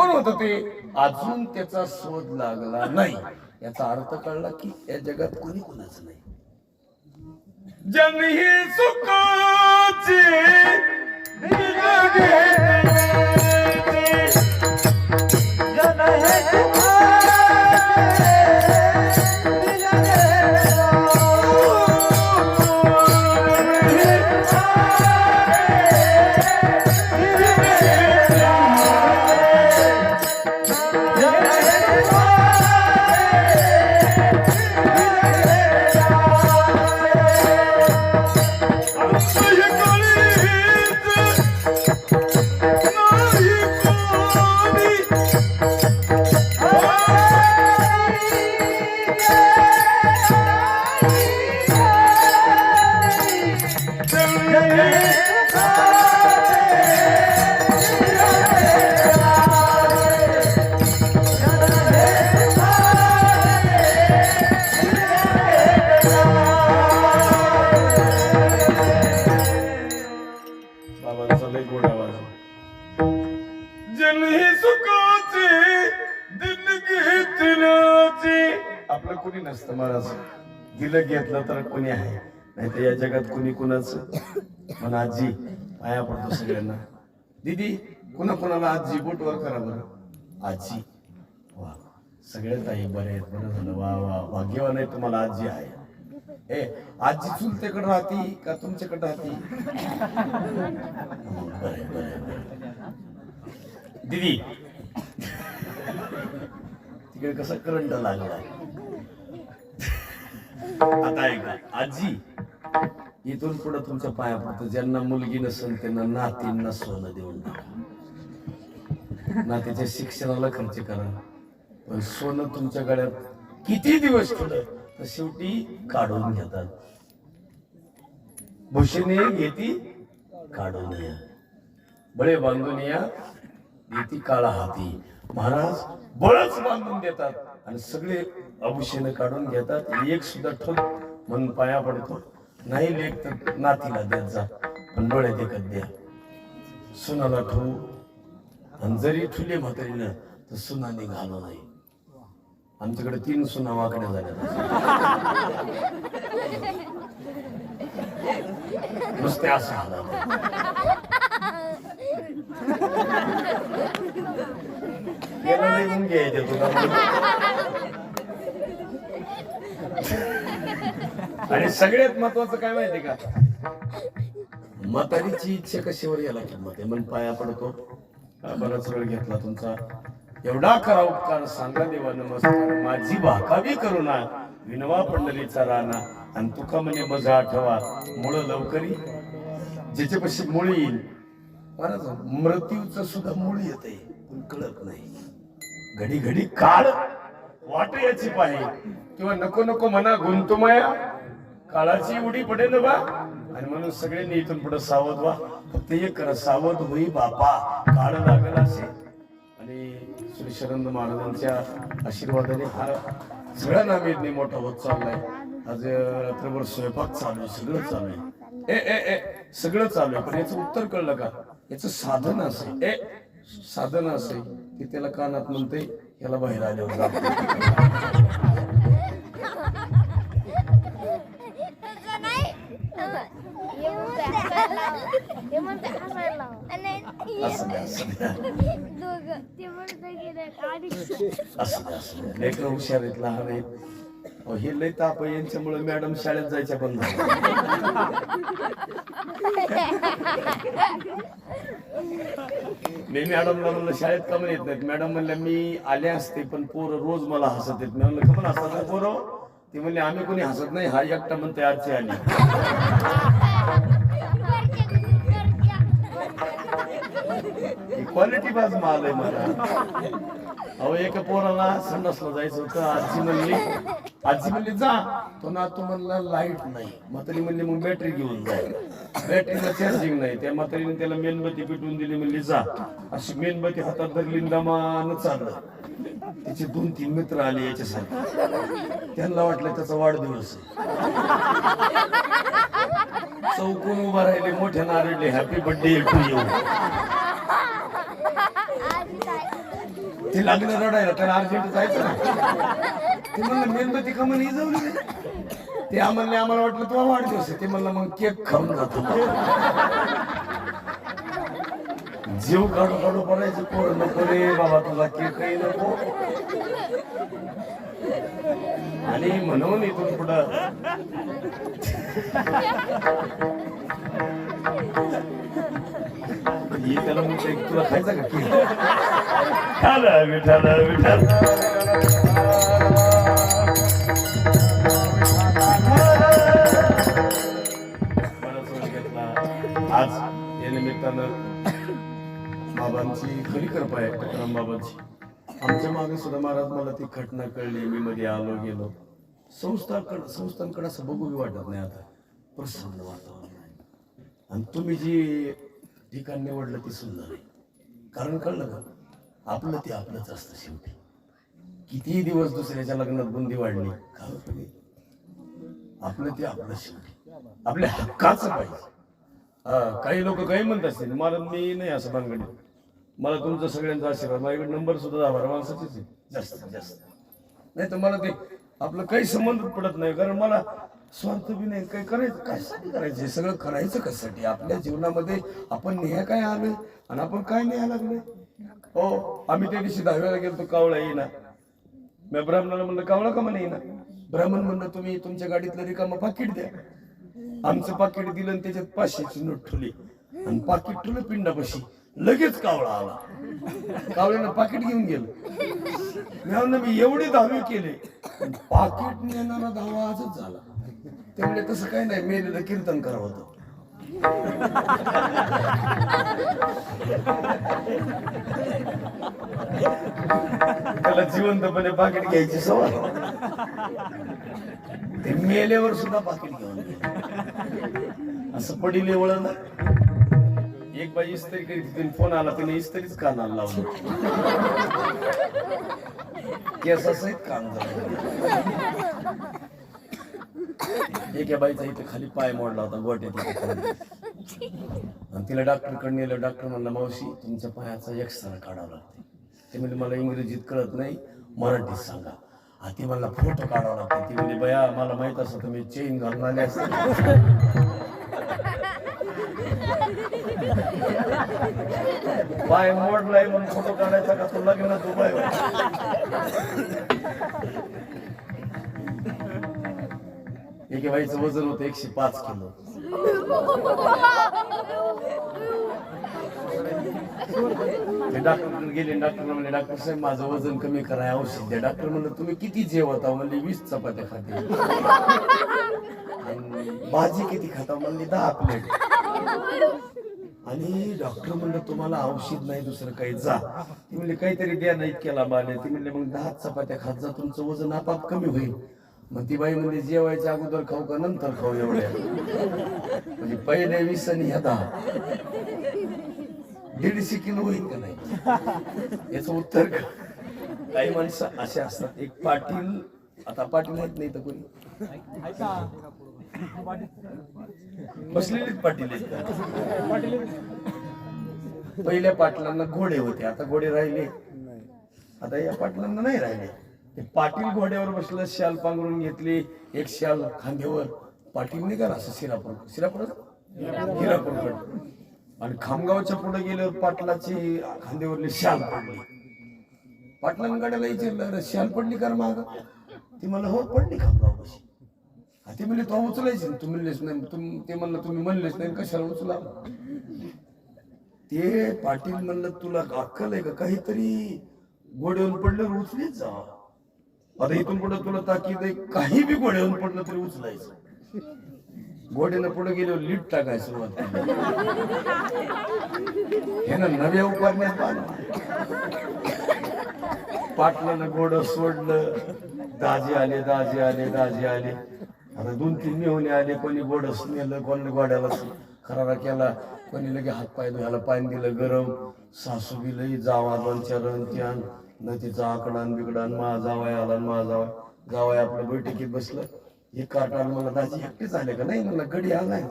कोण होत ते. अजून त्याचा शोध लागला नाही. याचा अर्थ कळला की या जगात कोणी कोणाच नाही. जन ही सुखाची बाबांचा कोणी नसतं महाराज. दिलं घेतलं तर कोणी आहे? नाही तर या जगात कोणी कुणाच? पण आजी पाया पडतो सगळ्यांना. दीदी कुणा कुणाला आजी बोट वर करा बरं? आजी. वा. सगळे ताई बरे आहेत. बरं झालं. वा वा. भाग्यवान आहे तुम्हाला आजी आहे. ए आजी चुलतेकडे राहती का तुमच्याकडे राहती? बरं, बरं, बरं. दीदी. तिकडे कसं करंट लागला आता ऐका आजी इथून पुढे तुमच्या पाया पडतं. ज्यांना मुलगी नसेल त्यांना नातींना सोनं देऊन टाका. नातीच्या शिक्षणाला खर्च करा. पण सोनं तुमच्या गळ्यात किती दिवस ठेवलं तर शेवटी काढून घेतात भूषणे घेती काढून या बळे बांधून या येती काळा हाती. महाराज बळच बांधून देतात. आणि सगळे अभूषण काढून घेतात. एक सुद्धा ठोक म्हणून पाया पडतो. नाही लेख तर नातीला देत जा पण डोळ्यात देखत द्या. सुनाला ठेवू. आणि जरी ठुले म्हातारीनं तर सुनाने घालू नाही आमच्याकडे तीन सुना वाकड्या झाल्या नुसते असं आला याला लय मुंग्या तुला आणि सगळ्यात महत्वाचं काय माहितीये का? म्हातारीची इच्छा कशावर याला किंमत आहे? म्हणून पाया पडतो. बराच वेळ घेतला तुमचा. एवढा करा उपकार सांगा देवा नमस्कार. माझी भाकावी करुणा विनवा पंढरीचा राणा. आणि तुका म्हणे मजा आठवा मुळ लवकरी ज्याच्यापाशी मुळ येईल महाराज मृत्यूच सुद्धा मूळ येते पण कळत नाही. घडी घडी काळ वाट याची पाहिजे किंवा नको नको म्हणा गुंतुमाया काळाची उडी पडेल बा. आणि म्हणून सगळ्यांनी इथून पुढे सावध व्हा. फक्त एक करा सावध होई बापा. काळ लागेल असे आणि श्री शरंद महाराजांच्या आशीर्वादाने हा सगळा नामेदने मोठा होत चाललाय. आज रात्रभर स्वयंपाक चालू आहे सगळं चालू आहे. ए ए ए सगळं चालू आहे. पण याचं उत्तर कळलं का? याचं साधन असे ए साधन असे की त्याला कानात म्हणते याला बाहेर आल्यावर जातो तसं नाही हे म्हणते हसायला लाव. हे म्हणते हसायला लाव. आणि असं द्या असं द्या दोघं ते म्हणते की नाही, अडीच असं द्या असं द्या लेकरं हुशार आहेत लहान आहेत हे लय ताप आहे यांच्यामुळे मॅडम शाळेत जायच्या बंद झाल्या. मी मॅडमला म्हणलं शाळेत का येत नाहीत? मॅडम म्हणल्या मी आले असते पण पोरं रोज मला हसत येत मी म्हणलं कमन हसत पोरं? ती म्हणले आम्ही कोणी हसत नाही हा एकटा म्हणते आजची आली. क्वालिटी बाज माल आहे मला. अहो एका पोराला संडासला जायचं होतं आजी म्हणली आजी म्हणली जा. तो ना तो म्हणला लाइट नाही. म्हातारी म्हणली मग बॅटरी घेऊन जाय बॅटरीला चार्जिंग नाही. त्या म्हातारीने त्याला मेणबत्ती पेटवून दिली म्हणली जा. अशी मेणबत्ती हातात धरली दमान चाललं. त्याचे दोन तीन मित्र आले याच्यासाठी त्यांना वाटलं त्याचा वाढदिवस चौकून उभा राहिले मोठ्या नारळले हॅपी बर्थडे टू यू ते लागलं रडायला त्याला अर्जंट जायचं ना. ते म्हणलं मेणबत्ती का म्हणे जाऊ ते आम्हाला आम्हाला वाटलं तुला वाढदिवस आहे. ते म्हणलं मग केक खाऊन जातो जीव काढू काढू पडायचं कोण? नको रे बाबा तुला केकही नको. आणि म्हणून इथून पुढं ही त्याला म्हणते तुला खायचा का? केक विठाल विठाल. घेतला. आज या निमित्तानं बाबांची खरी कृपा आहे तुकाराम बाबांची. आमच्या मागे सुद्धा महाराज मला ती घटना कळली मी मध्ये आलो गेलो. संस्थाकडं संस्थांकडे असं बघू वाटत नाही आता. प्रसन्न वातावरण आणि तुम्ही जी ठिकाण निवडलं ते सुंदर आहे. कारण कळलं का? आपलं ते आपलंच असतं शेवटी. कितीही दिवस दुसऱ्याच्या लग्नात बुंदी वाढली? का आपलं ते आपलं शेवटी. आपल्या हक्काच पाहिजे. काही लोक काही म्हणत असतील मला मी नाही असं भानगडी. मला तुमचा सगळ्यांचा आशीर्वाद. माझ्याकडे नंबर सुद्धा दहा बारा माणसाचेच आहे जास्त जास्त. नाही तर मला ते आपलं काही संबंध पडत नाही कारण मला स्वार्थ बी नाही काही करायचं कशासाठी करायचं? हे सगळं करायचं कशासाठी? आपल्या जीवनामध्ये आपण नेहा काय आलोय आणि आपण काय न्याय लागलोय हो आम्ही त्या दिवशी दहाव्याला गेलो कावळा येईना. मी ब्राह्मणाला म्हणलं कावळा का म्हणे येईना? ब्राह्मण म्हणलं तुम्ही तुमच्या गाडीतलं रिकामं पाकिट द्या. आमचं पाकिट दिलं आणि त्याच्यात पाचशेची नोट ठेवली. आणि पाकिट ठेवलं पिंडापाशी. लगेच कावळा आला. कावळ्यानं पाकिट घेऊन गेलं. मी एवढे दावे केले. पाकिट नेणारा दावा आजच झाला. त्यामुळे तसं काही नाही मेलेलं कीर्तन करावं होतं. त्याला जिवंतपणे पाकिट घ्यायची सवय ते मेल्यावर सुद्धा पाकिट घेऊन असं पडिले वळण. एक बाई इस्त्री करीत फोन आला तिने इस्त्रीच कानाला लावलं. केसासहित कान झालं एका बाईचा इथे खाली पाय मोडला होता गोट्यात आणि तिला डॉक्टरकडे नेलं डॉक्टर म्हणला मावशी तुमच्या पायाचा एक्सरा काढावा लागते. ते म्हणजे मला इंग्रजीत कळत नाही मराठीत सांगा. हा ती मला फोटो काढावा लागते. ती म्हणजे बया मला माहीत असं तुम्ही चेन घालून आले असते. पाय मोडलाय म्हणून फोटो काढायचा का? तो लग्न तो एके बाईचं वजन होतं एकशे पाच किलो. ते डॉक्टर गेले डॉक्टर म्हणले डॉक्टर साहेब माझं वजन कमी कराय औषध द्या. डॉक्टर म्हणलं तुम्ही किती जेवता? म्हणले वीस चपात्या खाते. आणि भाजी किती खाता? म्हणली दहा प्लेट. आणि डॉक्टर म्हणलं तुम्हाला औषध नाही दुसरं काही जा. ती म्हणले काहीतरी द्या नाही केला बाले ती म्हणले मग दहा चपात्या खात जा तुमचं वजन आपाप कमी होईल. मग ती बाई म्हणजे जेवायच्या अगोदर खाऊ का नंतर खाऊ एवढ्या? म्हणजे पहिले वीस आणि ह्या दहा दीडशे किलो होईल का नाही? याचं उत्तर काही माणसं असे असतात. एक पाटील आता पाटील आहेत नाही तर कोणी? बसलेलेच पाटील आहेत पहिल्या पाटलांना घोडे होते. आता घोडे राहिले. आता या पाटलांना नाही राहिले. ते पाटील घोड्यावर बसलं शाल पांघरून घेतली एक शाल खांद्यावर. पाटील नाही का असं? सिरापूर सिरापूर हिरापूरकडे. आणि खामगावच्या पुढे गेल्यावर पाटलाची खांद्यावरली शाल पडली. पाटलांना गाड्याला विचारलं "अरे, शाल पडली का माग? ती मला हो पडली खामगाव कशी ते म्हणले तो उचलायची. ना, तू म्हणलेच नाही ते म्हणलं तुम्ही म्हणलेच नाही कशाला उचला? ते पाटील म्हणलं तुला अक्कल आहे का? काहीतरी गोड्यावरून पडल्यावर उचलीच जा. आता इथून पुढे तुला ताकीद आहे काही बी घोड्यावर पडलं तरी उचलायचं. गोड्यानं पुढे गेल्यावर लीट टाकाय सुरुवात हे ना नव्या उपारण्यात आलं पाटलानं गोड सोडलं दाजी आले दाजी आले दाजी आले. आता दोन तीन मेहुणे आले कोणी गोडस नेलं कोणी गोड्याला खरारा केला कोणी लगे हात पाय धुयाला पाणी दिलं गरम. सासू बी लई जावा दोन चार रन त्यान. न तिचा आकडान बिकडान मा जावाय आला माझा मा जावाय. जावाय आपलं बैठकीत बसलं. हे काटाला मला दाजी एकटेच आले का? नाही मला गडी आलाय.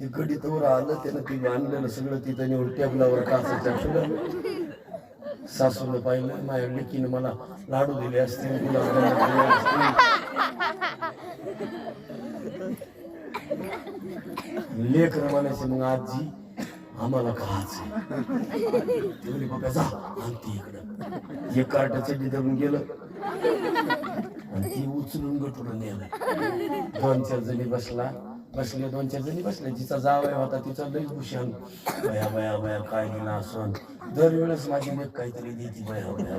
ते गडी तोवर आलं त्यानं ती आणलेलं सगळं तिथं नेऊन टेबलावर काचाच्या ठेवलं. सासून पाहिलं माझ्या लेकीनं मला लाडू दिले असतील गुलाबजामुन लेकर म्हणायचे मग आजी आम्हाला खायचं ती बघा जा आणते इकडं. हे कार्ट चड्डी धरून गेलं. आणि ती उचलून गटून नेलं. दोन चार जणी बसला. बसले दोन चार जणी बसले. जिचा जावया होता तिचा लई भूषण बया बया बया काय दिला असं. दरवेळेस माझी लेख काहीतरी देती बया बया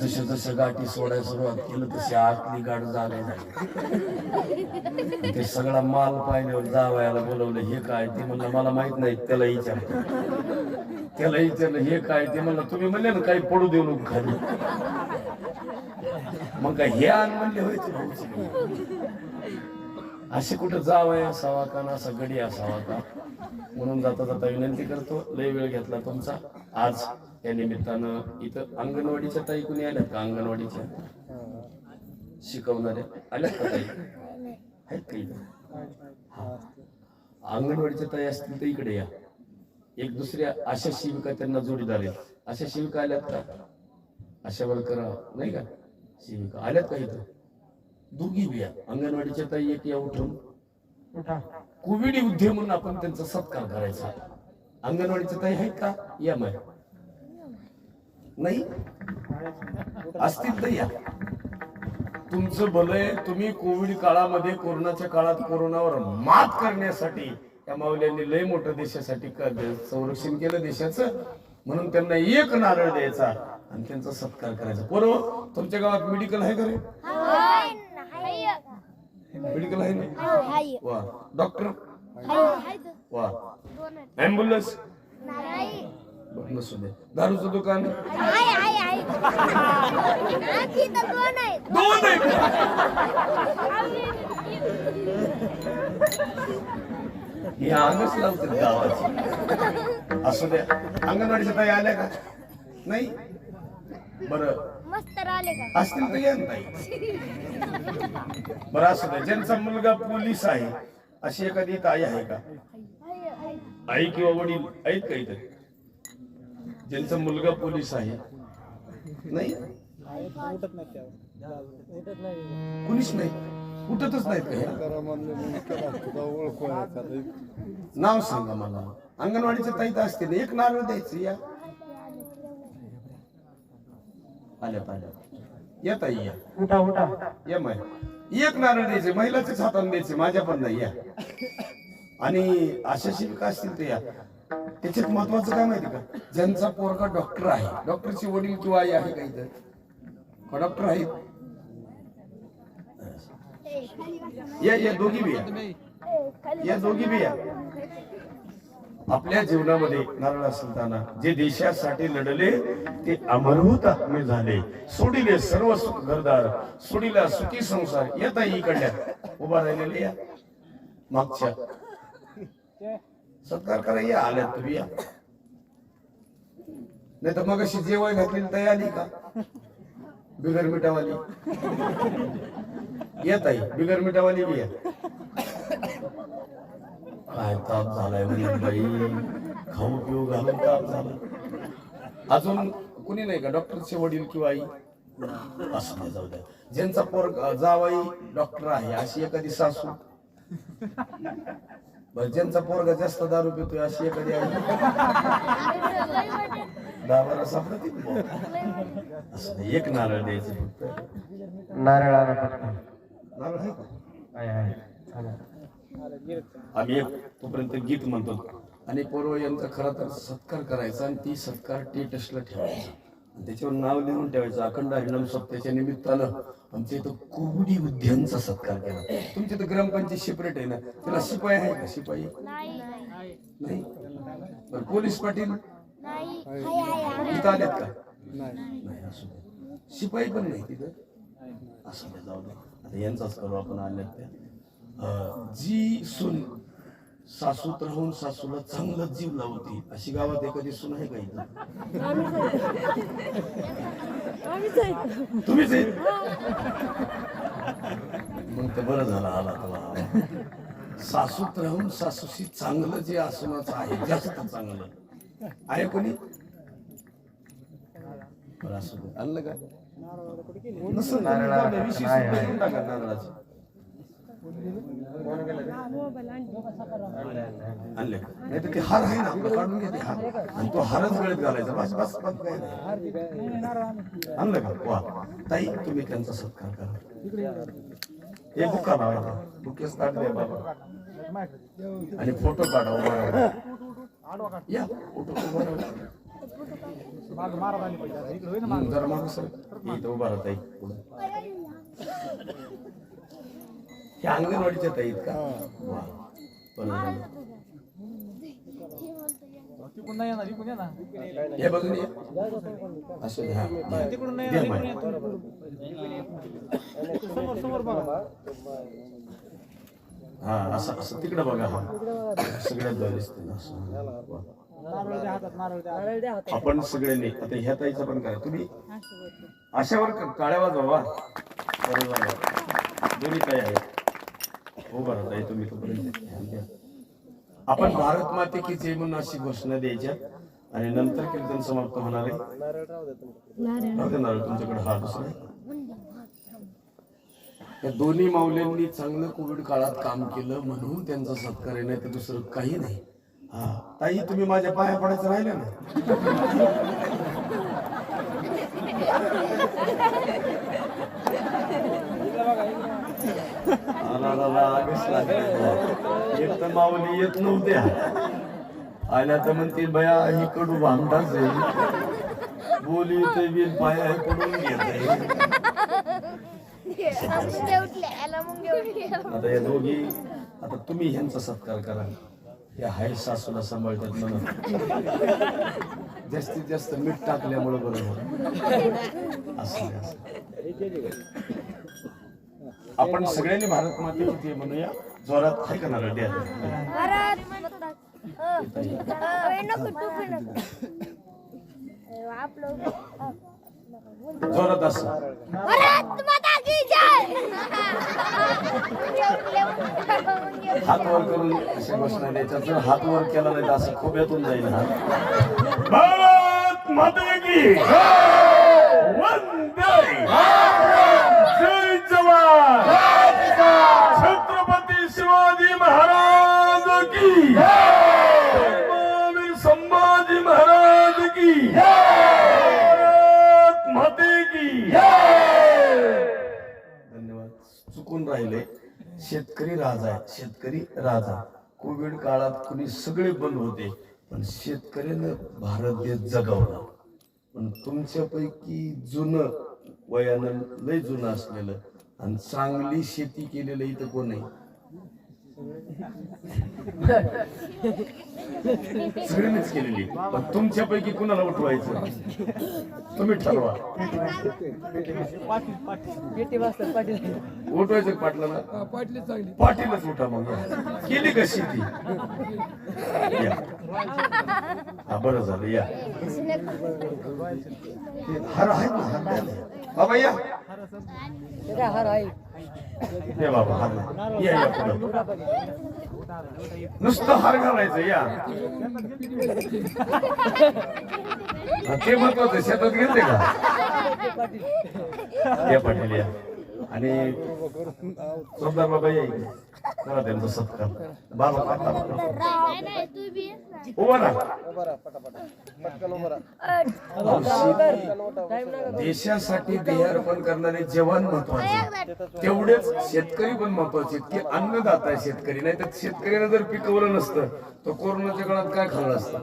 जसं जसं गाठी सोडायला सुरुवात केलं तशी आतली गाठ जागा झाली. ते सगळा माल पाहिल्यावर जावयाला बोलवलं हे काय? ते म्हणलं मला माहीत नाही त्याला विचार त्याला विचारलं हे काय? ते म्हणलं तुम्ही म्हणले ना काही पडू देऊ नको खाली. मग काय हे आण म्हणले होय अशी असे कुठं जावं असावा का ना असा गडी असावा का म्हणून जाता जाता विनंती करतो लय वेळ घेतला तुमचा. आज या निमित्तानं इथं अंगणवाडीच्या ताई कुणी आल्यात का? अंगणवाडीच्या शिकवणाऱ्या आल्यात का ताई? आहेत का इथं? हा. अंगणवाडीच्या ताई असतील तर इकडे या. एक दुसऱ्या अशा शिविका त्यांना जोडीदार आहेत. अशा शिविका आल्यात का? अशा करा. नाही का? शिविका. आल्यात का इथं? दोघी बिया अंगणवाडीच्या ताई एक या उठून. कोविड युद्ध म्हणून आपण त्यांचा सत्कार करायचा. अंगणवाडीच्या ताई आहेत का? या माय. नाही? असतील तर या. तुमचं भलंय तुम्ही कोविड काळामध्ये कोरोनाच्या काळात कोरोनावर मात करण्यासाठी या माऊल्यांनी लय मोठं देशासाठी संरक्षण केलं देशाचं. म्हणून त्यांना एक नारळ द्यायचा आणि त्यांचा सत्कार करायचा. बरोबर तुमच्या गावात मेडिकल आहे का रे? मेडिकल आहे ना? वा. डॉक्टर वा. ऍम्ब्युलन्स नसू दे. दारूचं दुकान? दोन हे अंगच लावतात गावाची असू द्या अंगणवाडीच्या ताई आल्या का? नाही? बरं. आले का? असतील तर या ना ताई बरं असू द्या ज्यांचा मुलगा पोलीस आहे अशी एखादी ताई आहे का? आई किंवा वडील आहेत का इथे? ज्यांचा मुलगा पोलीस आहे. नाही? कुणीच नाही. कुठतच नाहीत का हे? नाव सांगा मला. अंगणवाडीच्या तर असतील. एक नारळ द्यायचं या. आल्या आल्या या ताई या. उठा उठा. या माय एक नारळ द्यायचे महिलाच्याच हाताने द्यायचे माझ्या पण नाही या. आणि अशा शिविका असतील तर या. त्याच्यात महत्वाचं काय माहिती का? ज्यांचा पोरगा डॉक्टर आहे. डॉक्टरची वडील किंवा आई आहे का इथं? का डॉक्टर आहेत? या या दोघी बी या. या दोघी बी या. आपल्या जीवनामध्ये नारळ असताना जे देशासाठी लढले ते अमरभूत आत्मे झाले. सोडिले सर्व सुख घरदार सोडिला सुखी संसार येता इकडल्या. उभा राहिलेले या. मागच्या. सत्कार करा या आल्यात तुम्ही या. नाही तर मग अशी जेवण घातली तयारी का? बिगर मिठावाली. येत आई बिगर मिठावाली बी या. काय ताप झालाय म्हणजे बाई? खाऊ पिऊ घालून ताप झाला. अजून कुणी नाही का? डॉक्टरचे वडील किंवा आई? असं नाही जाऊ द्या. ज्यांचा पोर जावाई डॉक्टर आहे अशी एखादी सासू. ज्यांचा पोरगा जास्त दारू पितोय अशी एखादी आई? सापडतील बुवा. असं एक नारळ द्यायचं फक्त. नारळ आणा पटकन. नारळ आहे का. आम्ही एक तोपर्यंत गीत म्हणतो. आणि पूर्व यांचा खरा तर सत्कार करायचा आणि ती सत्कार टेटसला ठेवायचा. आणि त्याच्यावर नाव लिहून ठेवायचं. अखंड हरिणाम सप्त्याच्या निमित्तानं. आमच्या इथं कोविडी उद्यानचा सत्कार केला. तुमच्या इथं ग्रामपंचायत सेपरेट आहे ना. त्याला शिपाई आहे का? शिपाई? नाही. बरं पोलीस पाटील? तिथं आल्यात का? नाही असू शिपाई पण नाही तिथं? असं जाऊ दे. आता यांचाच करू आपण आल्यात त्या जी सून सासूत राहून सासूला चांगला जीव लावती. अशी गावात एखादी सून आहे का इथं? तुम्हीच मग तर बरं झालं आला तुला सासूत राहून सासूशी चांगलं जे असण्याचं आहे जास्त चांगलं. आहे कोणी? बरं असं दे. आणलं का? टाका नारळाचं. आणले नाही तर ते हार आहे ना आपलं काढून हार आणि तो हारच गळ्यात घालायचा बस बस बस काय नाही. आणलं का वा ताई तुम्ही त्यांचा सत्कार करा हे बुका लावायचा बुकेच काढले बाबा आणि फोटो काढा उभा या फोटो उभा जरा उभा राहता ताई हे अंगणवाडीच्या ताईत का वा बरं झालं. हे बघून ये असं द्या. द्या माय. हा असं असं तिकडं बघा हा सगळ्यात बरं दिसते ना असं. वा. आपण सगळ्यांनी आता ह्या ताईचं पण काय तुम्ही अशावर क- काळ्या वाजवा बरं झालं दोन्ही ताई आहेत हो बरं ताई तुम्ही तोपर्यंत ध्यान द्या. आपण भारत माते की जय म्हणून अशी घोषणा द्यायच्या आणि नंतर कीर्तन समाप्त होणार आहे. नारळ तुमच्याकडे हा दुसरा या दोन्ही माऊल्यांनी चांगलं कोविड काळात काम केलं म्हणून त्यांचा सत्कार आहे नाही तर दुसरं काही नाही. हा. ताई तुम्ही माझ्या पाया पडायचं राहिलं ना? आगच लागली. एक तर माऊली येत नव्हत्या. आल्या तर म्हणतील बया ही कडू भांडाच आहे. बोली ते बिन पाया पडून घेत आता या दोघी आता तुम्ही ह्यांचा सत्कार करा. या हाय सासूला सांभाळतात म्हणून. जास्तीत जास्त मीठ टाकल्यामुळे बरोबर. असं. आपण सगळ्यांनी भारत मातेची किती म्हणूया जोरात आहे का जोरात असं हात वर करून अशी घोषणा द्यायच्या जर हात वर केला नाही तर असं खोब्यातून जाईल हा भारत माता की वंदे जय जवान छत्रपती शिवाजी महाराज की महावीर संभाजी महाराज की भारत माते की धन्यवाद चुकून राहिले. शेतकरी राजा आहे शेतकरी राजा. कोविड काळात कुणी सगळे बंद होते पण शेतकऱ्यानं भारत देश जगवला. पण तुमच्यापैकी जुनं वयानं लय जुनं असलेलं आणि चांगली शेती केलेलं इथं कोण नाही सगळ्यांनीच केलेली पण तुमच्यापैकी कुणाला उठवायचं तुम्ही ठरवा उठवायचं का पाटलाला पाटीलच उठा मग केली कशी ती या. हा बरं झालं या हर आहे बाबा या हर आहे या ये बाबा हार या या पुढं. नुसतं हार घालायचं या. ते महत्वाचं शेतात गेलते का? या पाटील या. आणि सरदार बाबा. करा त्यांचा सत्कार. बाबा ना. उभा राहा. देशासाठी देहार्पण करणारे जवान महत्त्वाचे. तेवढेच शेतकरी पण महत्त्वाचे. आहेत की अन्नदाता आहे शेतकरी. नाही तर शेतकऱ्यानं जर पिकवलं नसतं तर कोरोनाच्या काळात काय खाल्लं असतं?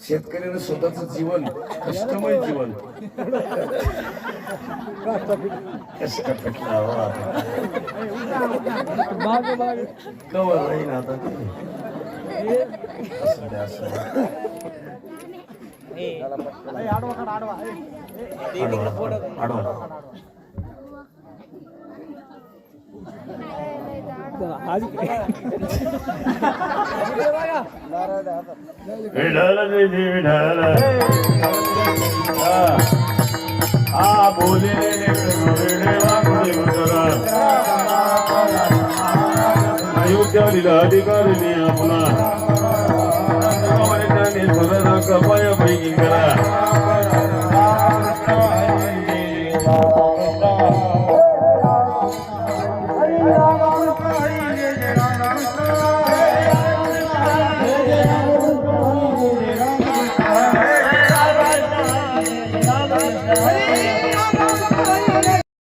शेतकऱ्यानं स्वतःच जीवन कष्टमय जीवन. कष्ट आता. कवर राहीन आता आडवा. ఆ బోలే అయోధ్యాలీలా అధికారిని అపున కమలకాన్ని సురదా కపాయ పైకి కరా